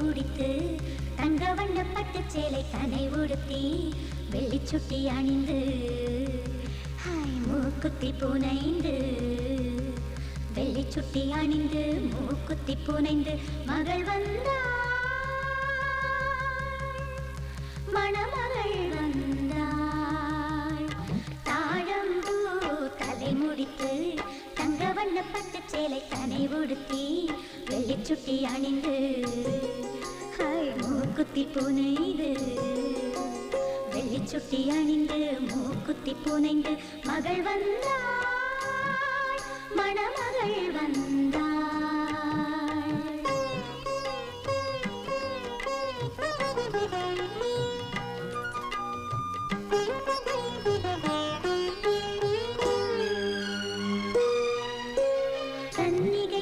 முடித்து தங்க வண்ண பட்டு சேலை தனை உடுத்தி வெள்ளி சுட்டி அணிந்து ஹாய் மூக்குத்தி புனைந்து. வெள்ளி சுட்டி அணிந்து மூக்குத்தி புனைந்து மகள் வந்தாள். வண்ண பட்டு சேலை தனை உடுத்தி வெள்ளி சுட்டி அணிந்து ஹாய் மூக்குத்தி புனைந்து வெள்ளி சுட்டி அணிந்து மூக்குத்தி புனைந்து மகள் வந்தாள் மணமகள் வந்தாள்